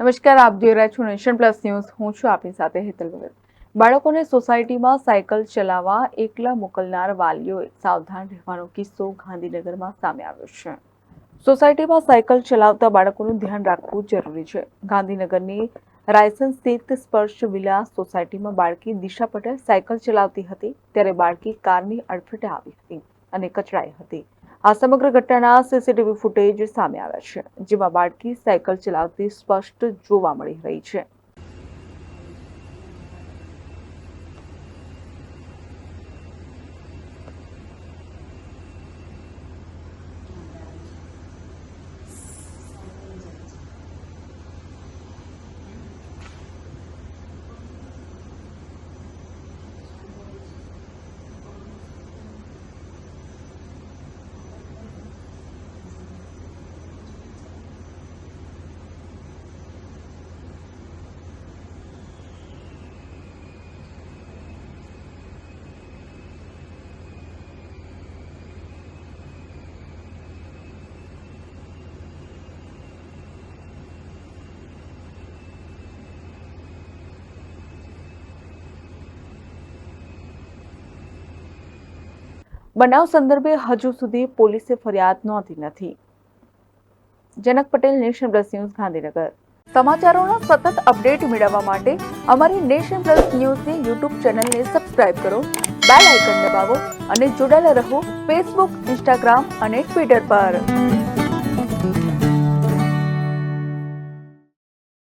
નમસ્કાર, આપ જોઈ રહ્યા છો નેશન પ્લસ ન્યૂઝ. હું છું આપની સાથે હેતલ ભગત બાળકોને સોસાયટીમાં સાયકલ ચલાવવા એકલા મોકલનાર વાલીઓએ સાવધાન રહેવાનો કિસ્સો ગાંધીનગરમાં સામે આવ્યો છે. સોસાયટીમાં સાયકલ ચલાવતા બાળકોનું ધ્યાન રાખવું જરૂરી છે. ગાંધીનગરની રાયસન સ્થિત સ્પર્શ વિલાસ સોસાયટીમાં બાળકી દિશા પટેલ સાયકલ ચલાવતી હતી, ત્યારે બાળકી કારની અડફેટે આવી હતી અને કચડાઈ હતી. આ સમગ્ર ઘટનાના સીસીટીવી ફૂટેજ સામે આવ્યા છે, જેમાં બાળકી સાયકલ ચલાવતી સ્પષ્ટ જોવા મળી રહી છે. બનાવ સંદર્ભે હજુ સુધી પોલીસે ફરિયાદ નોંધી નથી. Janak Patel, nation plus news, Gandhinagar. સમાચારોના સતત અપડેટ મેળવવા માટે અમારી નેશન પ્લસ ન્યૂઝની યુટ્યુબ ચેનલને સબસ્ક્રાઇબ કરો, બેલ આઇકન દબાવો અને જોડાયેલા રહો ફેસબુક, ઇન્સ્ટાગ્રામ અને ટ્વિટર પર.